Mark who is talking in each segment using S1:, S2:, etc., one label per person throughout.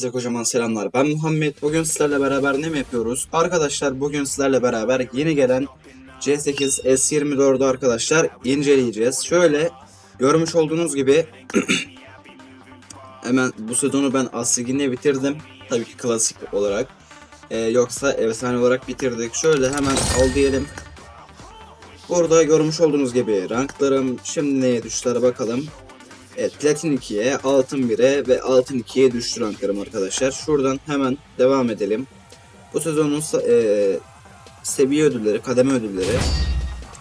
S1: Hepinize kocaman selamlar. Ben Muhammed. Bugün sizlerle beraber ne mi yapıyoruz? Arkadaşlar bugün sizlerle beraber yeni gelen C8 S24'ü arkadaşlar inceleyeceğiz. Şöyle görmüş olduğunuz gibi hemen bu sezonu ben Aslig'inde bitirdim. Tabii ki klasik olarak. Ee, yoksa efsane olarak bitirdik. Şöyle hemen al diyelim. Burada görmüş olduğunuz gibi ranklarım şimdi neye düştüler bakalım. Evet Platin 2'ye, Altın 1'e ve Altın 2'ye düştü ranklarım arkadaşlar. Şuradan hemen devam edelim. Bu sezonun eee, seviye ödülleri, kademe ödülleri.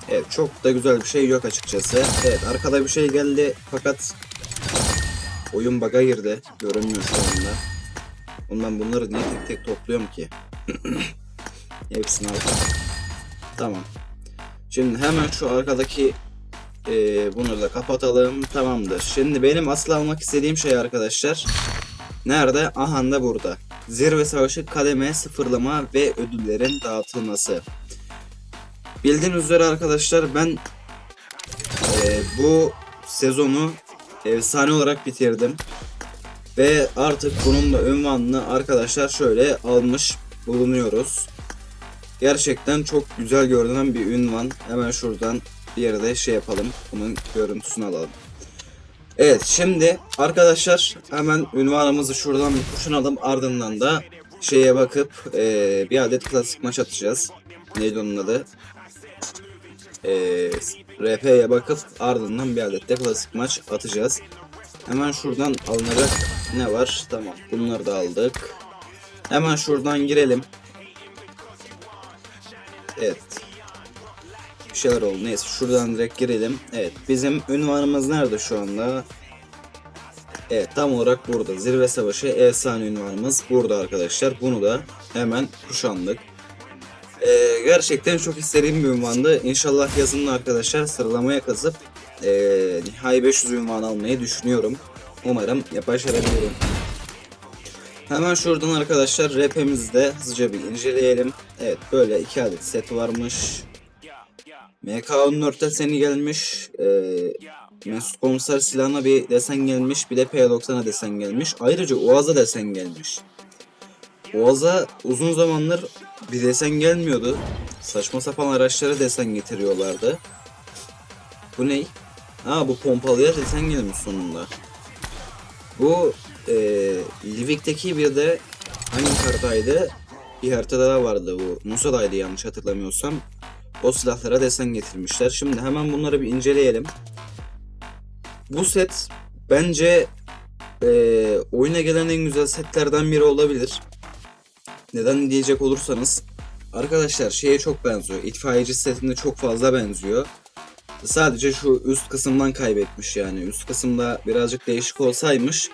S1: Evet çok da güzel bir şey yok açıkçası. Evet arkada bir şey geldi fakat oyun bug'a girdi. Görünmüyor şu anda. Ondan bunları niye tek tek topluyorum ki? Hepsini al. Tamam. Şimdi hemen şu arkadaki ee, bunu da kapatalım. Tamamdır. Şimdi benim asıl almak istediğim şey arkadaşlar. Nerede? Aha da burada. Zirve savaşı kademe sıfırlama ve ödüllerin dağıtılması. Bildiğiniz üzere arkadaşlar ben ee, bu sezonu efsane olarak bitirdim. Ve artık bunun da ünvanını arkadaşlar şöyle almış bulunuyoruz. Gerçekten çok güzel görünen bir ünvan. Hemen şuradan bir yerde şey yapalım. Bunun görüntüsünü alalım. Evet şimdi arkadaşlar hemen ünvanımızı şuradan bir kuşanalım. Ardından da şeye bakıp eee, bir adet klasik maç atacağız. Neydi onun adı? Eee RP'ye bakıp ardından bir adet de klasik maç atacağız. Hemen şuradan alınacak ne var? Tamam bunları da aldık. Hemen şuradan girelim. Evet bir şeyler oldu. Neyse şuradan direkt girelim. Evet bizim ünvanımız nerede şu anda? Evet tam olarak burada. Zirve Savaşı efsane ünvanımız burada arkadaşlar. Bunu da hemen kuşandık. Ee, gerçekten çok istediğim bir ünvandı. İnşallah yazın arkadaşlar sıralamaya kazıp ee, nihai 500 ünvan almayı düşünüyorum. Umarım başarabilirim. Hemen şuradan arkadaşlar rap'imizi de hızlıca bir inceleyelim. Evet böyle iki adet set varmış. MK14 deseni gelmiş. Ee, Mesut Komiser silahına bir desen gelmiş. Bir de P90'a desen gelmiş. Ayrıca Oğaz'a desen gelmiş. Oğaz'a uzun zamandır bir desen gelmiyordu. Saçma sapan araçlara desen getiriyorlardı. Bu ne? Ha bu pompalıya desen gelmiş sonunda. Bu e, Livik'teki bir de hangi haritaydı? Bir haritada daha vardı bu. Musa'daydı yanlış hatırlamıyorsam. O silahlara desen getirmişler. Şimdi hemen bunları bir inceleyelim. Bu set bence eee, oyuna gelen en güzel setlerden biri olabilir. Neden diyecek olursanız arkadaşlar şeye çok benziyor. İtfaiyeci setine çok fazla benziyor. Sadece şu üst kısımdan kaybetmiş yani. Üst kısımda birazcık değişik olsaymış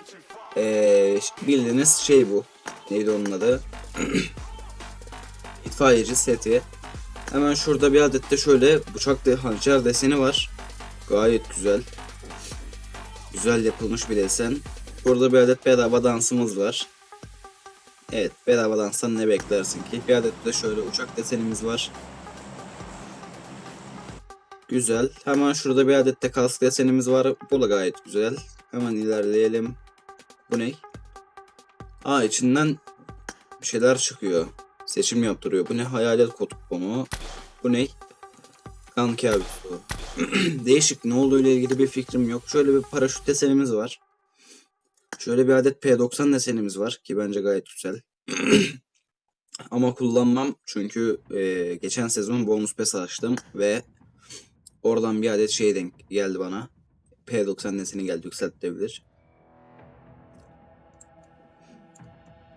S1: eee, bildiğiniz şey bu. Neydi onun adı? İtfaiyeci seti. Hemen şurada bir adet de şöyle bıçaklı hançer deseni var. Gayet güzel. Güzel yapılmış bir desen. Burada bir adet bedava dansımız var. Evet bedava danstan ne beklersin ki? Bir adet de şöyle uçak desenimiz var. Güzel. Hemen şurada bir adet de kask desenimiz var. Bu da gayet güzel. Hemen ilerleyelim. Bu ne? Aa içinden bir şeyler çıkıyor. Seçim yaptırıyor. Bu ne hayalet kutbunu? Bu ne? Kan kabusu. Değişik ne olduğuyla ilgili bir fikrim yok. Şöyle bir paraşüt desenimiz var. Şöyle bir adet P90 desenimiz var ki bence gayet güzel. Ama kullanmam çünkü e, geçen sezon bonus pes açtım ve oradan bir adet şey denk geldi bana. P90 deseni geldi yükseltilebilir.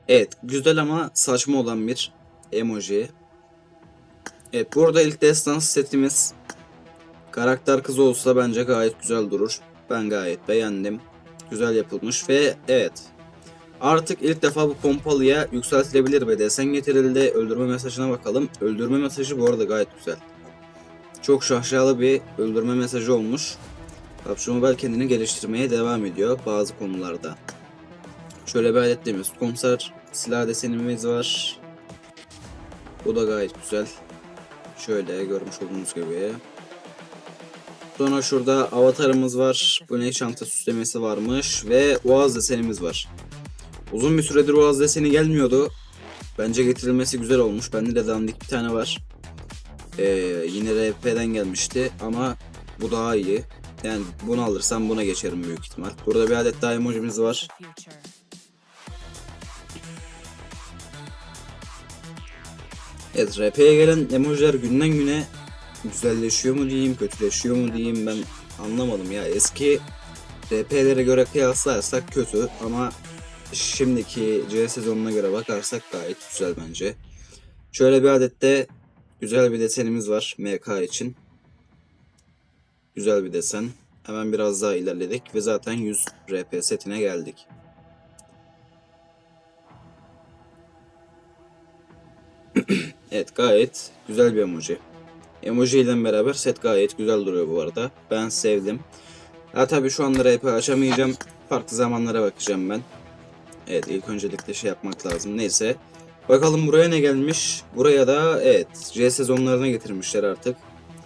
S1: Evet güzel ama saçma olan bir emoji. Evet burada ilk destans setimiz. Karakter kız olsa bence gayet güzel durur. Ben gayet beğendim. Güzel yapılmış ve evet. Artık ilk defa bu pompalıya yükseltilebilir ve desen getirildi. Öldürme mesajına bakalım. Öldürme mesajı bu arada gayet güzel. Çok şaşalı bir öldürme mesajı olmuş. PUBG Mobile kendini geliştirmeye devam ediyor bazı konularda. Şöyle bir adet demiyoruz. Komiser silah desenimiz var. Bu da gayet güzel. Şöyle görmüş olduğunuz gibi. Sonra şurada avatarımız var. Ne çanta süslemesi varmış ve Oğaz desenimiz var. Uzun bir süredir Oğaz deseni gelmiyordu. Bence getirilmesi güzel olmuş. Bende de dandik bir tane var. Ee, yine RP'den gelmişti ama bu daha iyi. Yani bunu alırsam buna geçerim büyük ihtimal. Burada bir adet daha emojimiz var. Evet RP'ye gelen emojiler günden güne güzelleşiyor mu diyeyim, kötüleşiyor mu diyeyim ben anlamadım ya. Eski RP'lere göre kıyaslarsak kötü ama şimdiki C sezonuna göre bakarsak gayet güzel bence. Şöyle bir adet de güzel bir desenimiz var MK için. Güzel bir desen. Hemen biraz daha ilerledik ve zaten 100 RP setine geldik. Evet gayet güzel bir emoji. Emoji ile beraber set gayet güzel duruyor bu arada. Ben sevdim. Ha tabii şu anda RP açamayacağım. Farklı zamanlara bakacağım ben. Evet ilk öncelikle şey yapmak lazım. Neyse. Bakalım buraya ne gelmiş. Buraya da evet C sezonlarına getirmişler artık.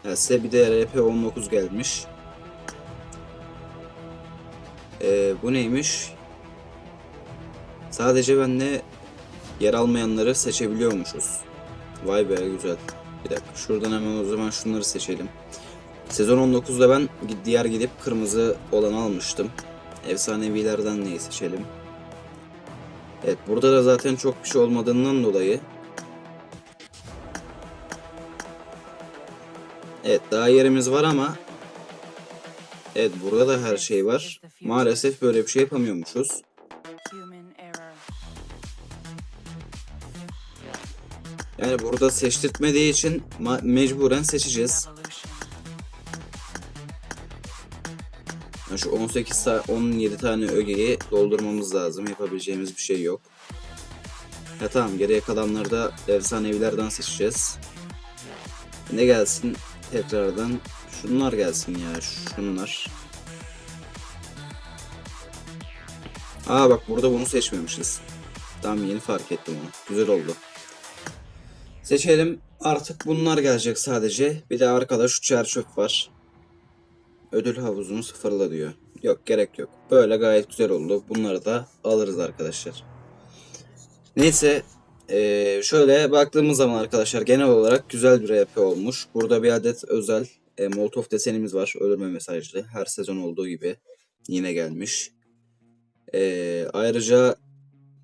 S1: Ha, size bir de RP 19 gelmiş. Ee, bu neymiş? Sadece benle yer almayanları seçebiliyormuşuz. Vay be güzel. Bir dakika şuradan hemen o zaman şunları seçelim. Sezon 19'da ben diğer gidip kırmızı olanı almıştım. Efsanevilerden neyi seçelim? Evet burada da zaten çok bir şey olmadığından dolayı Evet daha yerimiz var ama Evet burada da her şey var. Maalesef böyle bir şey yapamıyormuşuz. Yani burada seçtirtmediği için mecburen seçeceğiz. Yani şu 18 ta 17 tane ögeyi doldurmamız lazım. Yapabileceğimiz bir şey yok. Ya tamam geriye kalanları da efsanevilerden seçeceğiz. Ne gelsin tekrardan? Şunlar gelsin ya şunlar. Aa bak burada bunu seçmemişiz. Tamam yeni fark ettim onu. Güzel oldu. Seçelim. Artık bunlar gelecek sadece. Bir de arkada şu çerçöp var. Ödül havuzunu sıfırla diyor. Yok gerek yok. Böyle gayet güzel oldu. Bunları da alırız arkadaşlar. Neyse. eee, şöyle baktığımız zaman arkadaşlar genel olarak güzel bir RP olmuş. Burada bir adet özel e, Molotov desenimiz var. Ölürme mesajlı. Her sezon olduğu gibi yine gelmiş. Eee, ayrıca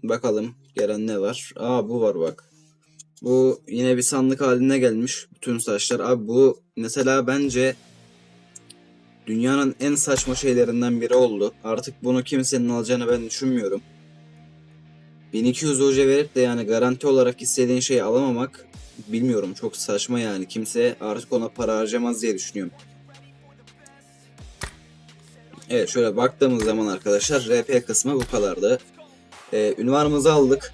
S1: bakalım gelen ne var. Aa bu var bak. Bu yine bir sandık haline gelmiş. Bütün saçlar. Abi bu mesela bence dünyanın en saçma şeylerinden biri oldu. Artık bunu kimsenin alacağını ben düşünmüyorum. 1200 hoca verip de yani garanti olarak istediğin şeyi alamamak bilmiyorum çok saçma yani. Kimse artık ona para harcamaz diye düşünüyorum. Evet şöyle baktığımız zaman arkadaşlar RP kısmı bu kadardı. Ee, ünvanımızı aldık.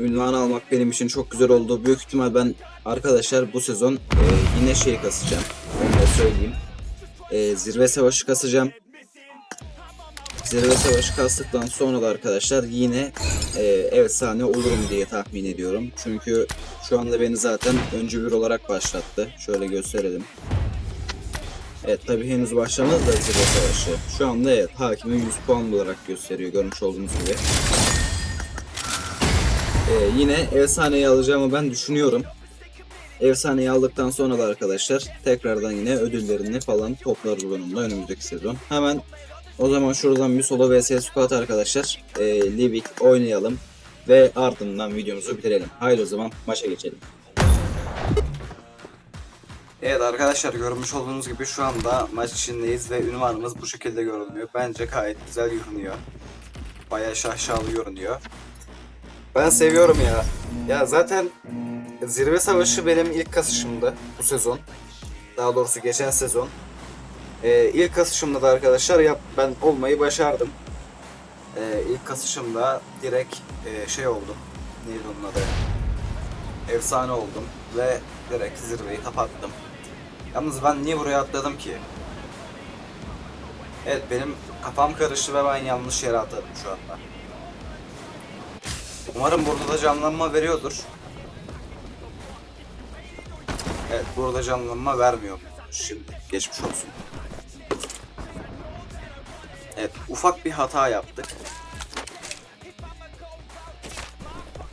S1: Ünvan almak benim için çok güzel oldu. Büyük ihtimal ben arkadaşlar bu sezon e, yine şey kasacağım. Onu da söyleyeyim. E, zirve savaşı kasacağım. Zirve savaşı kastıktan sonra da arkadaşlar yine e, efsane olurum diye tahmin ediyorum. Çünkü şu anda beni zaten öncü bir olarak başlattı. Şöyle gösterelim. Evet tabi henüz başlamadı da zirve savaşı. Şu anda evet hakimi 100 puan olarak gösteriyor görmüş olduğunuz gibi. Ee, yine efsaneyi alacağımı ben düşünüyorum. Efsaneyi aldıktan sonra da arkadaşlar tekrardan yine ödüllerini falan toplarız bununla önümüzdeki sezon. Hemen o zaman şuradan bir solo vs squad arkadaşlar. E, Livik oynayalım ve ardından videomuzu bitirelim. Haydi o zaman maça geçelim. Evet arkadaşlar görmüş olduğunuz gibi şu anda maç içindeyiz ve ünvanımız bu şekilde görünüyor. Bence gayet güzel görünüyor. Bayağı şaşalı görünüyor. Ben seviyorum ya. Ya zaten Zirve Savaşı benim ilk kasışımdı bu sezon. Daha doğrusu geçen sezon. Ee, ilk kasışımda da arkadaşlar yap ben olmayı başardım. Ee, ilk kasışımda direkt e, şey oldum. Neydi onun adı? Efsane oldum ve direkt zirveyi kapattım. Yalnız ben niye buraya atladım ki? Evet benim kafam karıştı ve ben yanlış yere atladım şu anda. Umarım burada da canlanma veriyordur. Evet burada canlanma vermiyor. Şimdi geçmiş olsun. Evet ufak bir hata yaptık.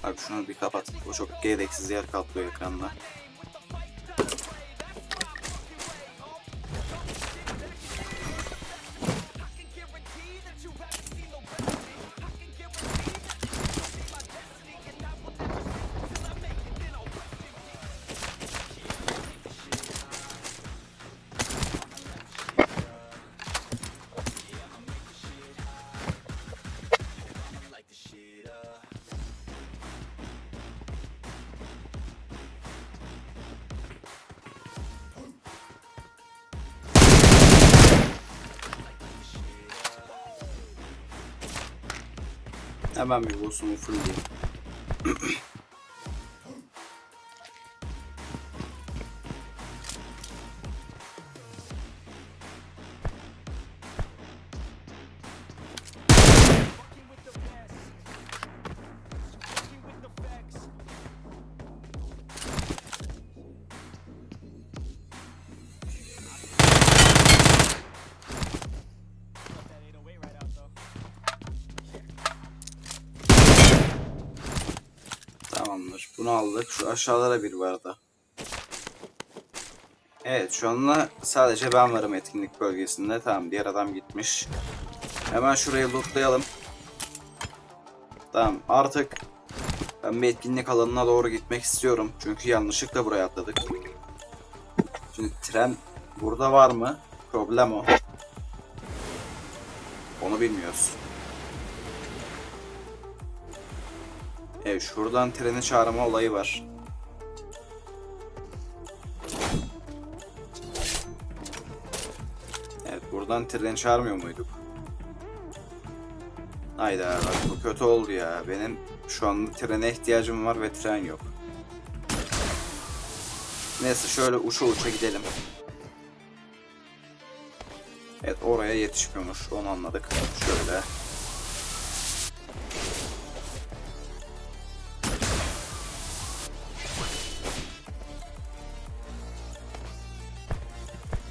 S1: Abi şunu bir kapat. O çok gereksiz yer kaplıyor ekranda. Hemen bir boss'umu fullleyeyim. Tamamdır. Aşağılara bir vardı. Evet şu anda sadece ben varım etkinlik bölgesinde. Tamam diğer adam gitmiş. Hemen şurayı lootlayalım. Tamam artık ben bir etkinlik alanına doğru gitmek istiyorum. Çünkü yanlışlıkla buraya atladık. Şimdi tren burada var mı? Problem o. Onu bilmiyoruz. Evet şuradan treni çağırma olayı var. Buradan treni çağırmıyor muyduk? Hayda bak bu kötü oldu ya. Benim şu anda trene ihtiyacım var ve tren yok. Neyse şöyle uça uça gidelim. Evet oraya yetişmiyormuş onu anladık. Şöyle.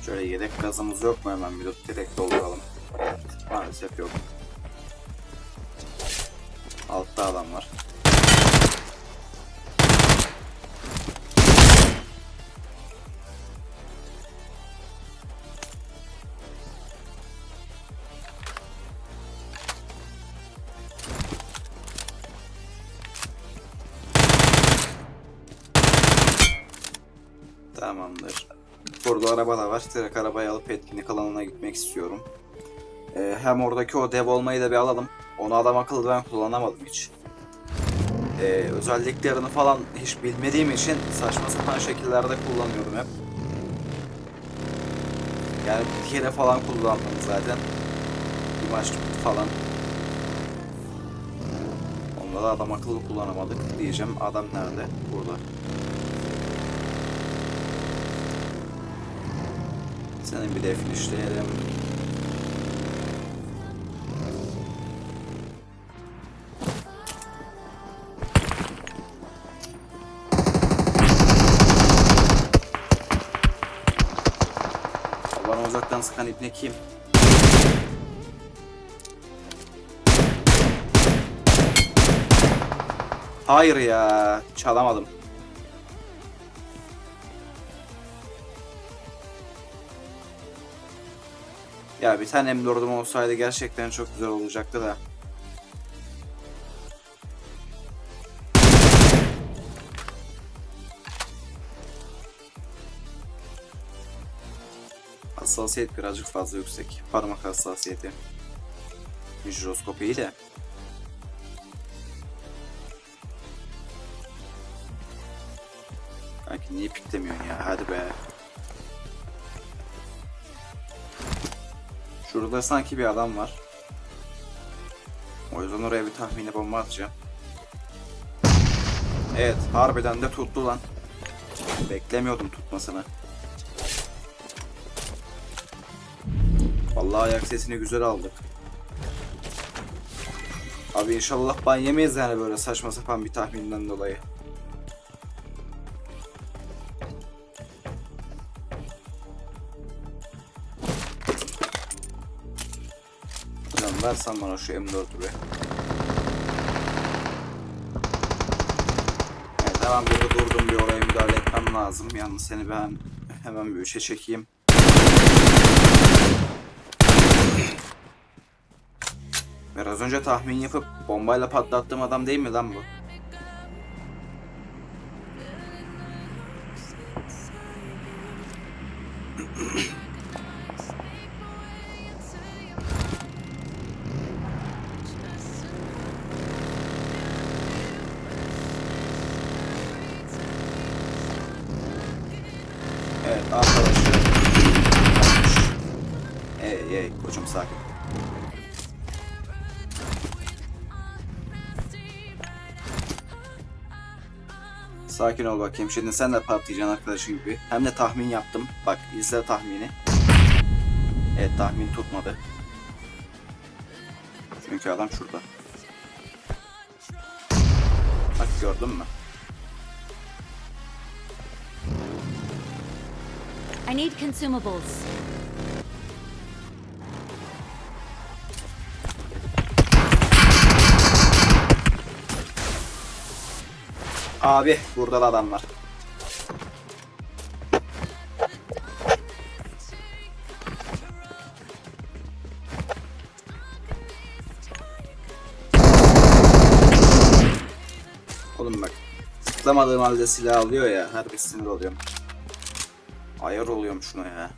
S1: Şöyle yedek gazımız yok mu hemen bir direkt dolduralım. Maalesef yok. Altta adam var. Araba da var. Direkt arabayı alıp etkinlik alanına gitmek istiyorum. Ee, hem oradaki o dev olmayı da bir alalım. Onu adam akıllı ben kullanamadım hiç. Ee, özelliklerini falan hiç bilmediğim için saçma sapan şekillerde kullanıyorum hep. Yani bir kere falan kullandım zaten. Bir falan. Onda da adam akıllı kullanamadık diyeceğim. Adam nerede? Burada. Senin bir de finishleyelim. Bana uzaktan sıkan ipne kim? Hayır ya, çalamadım. Ya bir tane M4'üm olsaydı gerçekten çok güzel olacaktı da. Hassasiyet birazcık fazla yüksek. Parmak hassasiyeti. Jiroskop iyi de. Kanki niye piklemiyorsun sanki bir adam var. O yüzden oraya bir tahmini bomba atacağım. Evet, harbiden de tuttu lan. Beklemiyordum tutmasını. Vallahi ayak sesini güzel aldık. Abi inşallah ban yemeyiz yani böyle saçma sapan bir tahminden dolayı. Versen bana şu M4'ü be.
S2: Hemen burada durdum bir oraya müdahale etmem lazım. Yalnız seni ben hemen bir üçe çekeyim. Biraz önce tahmin yapıp bombayla patlattığım adam değil mi lan bu? Koçum sakin. Sakin ol bakayım. Şimdi sen de patlayacaksın arkadaşın gibi. Hem de tahmin yaptım. Bak izle tahmini. Evet tahmin tutmadı. Çünkü adam şurada. Bak gördün mü?
S3: I need consumables.
S2: Abi burada da adam var. Oğlum bak. Tıklamadığım halde silah alıyor ya. Harbi sinir oluyorum. Ayar oluyorum şuna ya.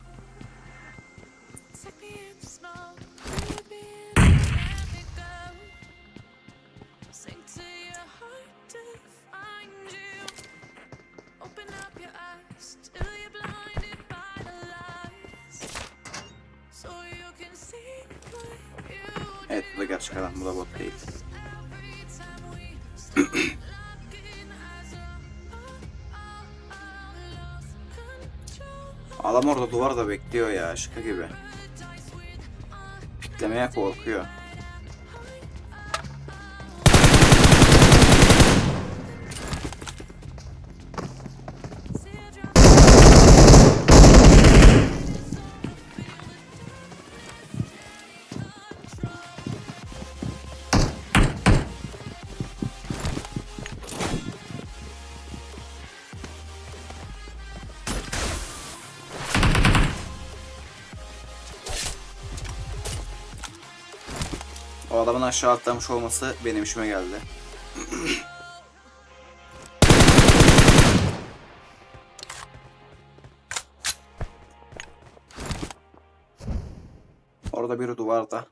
S2: Adam orada duvarda bekliyor ya. Şaka gibi. Piklemeye korkuyor. Aşağı atlamış olması benim işime geldi. Orada biri duvarda.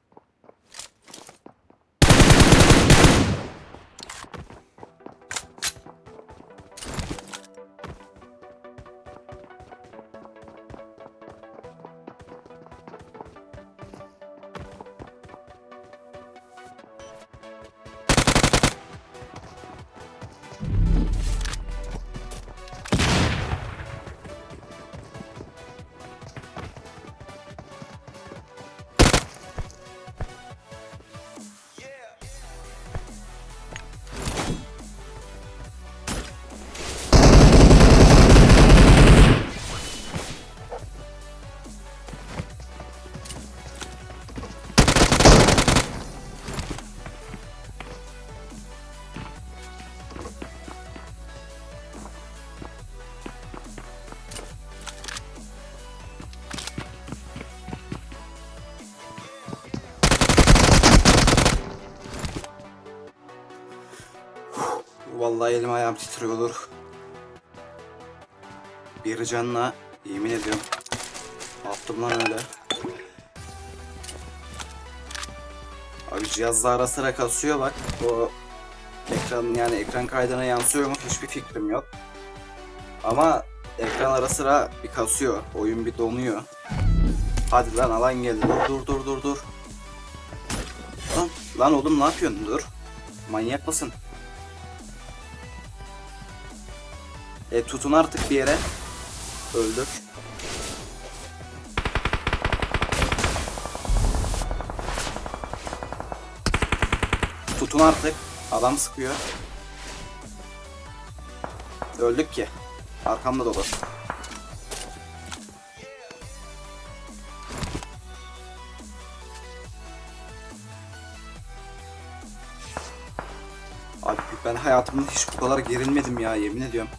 S2: Vallahi elim ayağım titriyordur. Bir canla yemin ediyorum. Attım lan öyle. Abi cihazla ara sıra kasıyor bak. O ekran yani ekran kaydına yansıyor mu hiçbir fikrim yok. Ama ekran ara sıra bir kasıyor. Oyun bir donuyor. Hadi lan alan geldi. Dur dur dur dur dur. Lan, lan oğlum ne yapıyorsun? Dur. Manyak mısın? E tutun artık bir yere. Öldük. Tutun artık. Adam sıkıyor. Öldük ki. Arkamda dolu. Abi ben
S1: hayatımda hiç bu kadar gerilmedim ya yemin ediyorum.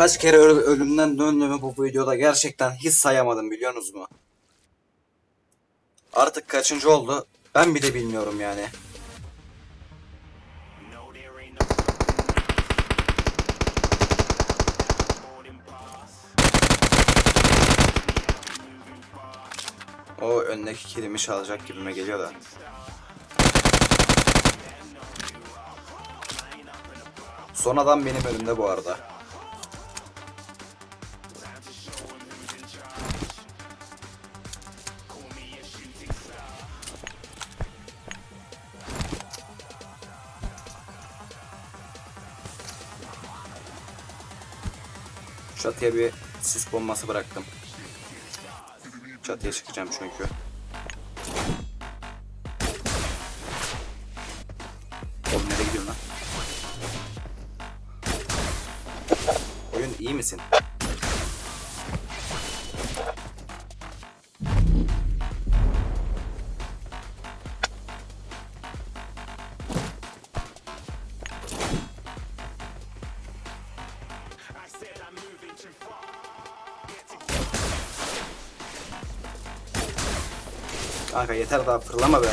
S1: Kaç kere öl- ölümden döndüğümü bu videoda gerçekten hiç sayamadım biliyorsunuz mu? Artık kaçıncı oldu ben bile bilmiyorum yani. O öndeki kilimi çalacak gibime geliyor da. Son adam benim önümde bu arada. Çatıya bir sis bombası bıraktım. Çatıya çıkacağım çünkü. Oğlum nereye gidiyorsun lan? Oyun iyi misin? Kanka yeter daha fırlama be.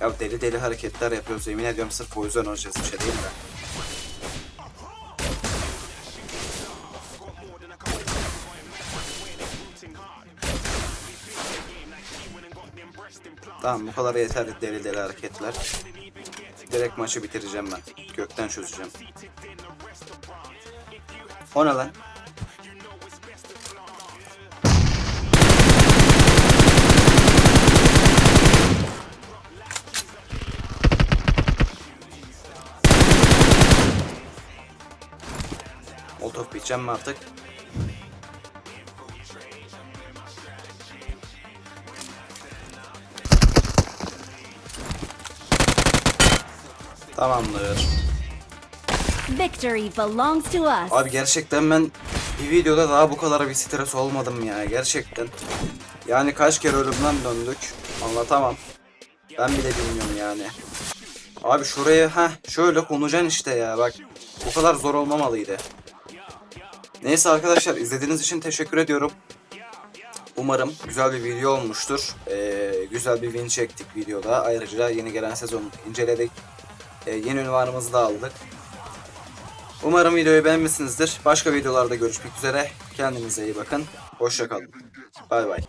S1: Ya deli deli hareketler yapıyoruz yemin ediyorum sırf o yüzden oynayacağız bir şey değil mi? Tamam bu kadar yeter deli deli hareketler. Direkt maçı bitireceğim ben. Gökten çözeceğim. O ne lan? Biteceğim mi artık? Tamamdır.
S3: Victory belongs to us.
S1: Abi gerçekten ben bir videoda daha bu kadar bir stres olmadım ya gerçekten. Yani kaç kere ölümden döndük anlatamam. Ben bile bilmiyorum yani. Abi şuraya ha şöyle konacaksın işte ya bak bu kadar zor olmamalıydı. Neyse arkadaşlar izlediğiniz için teşekkür ediyorum. Umarım güzel bir video olmuştur. Ee, güzel bir win çektik videoda. Ayrıca yeni gelen sezonu inceledik. Ee, yeni ünvanımızı da aldık. Umarım videoyu beğenmişsinizdir. Başka videolarda görüşmek üzere. Kendinize iyi bakın. Hoşçakalın. Bay bay.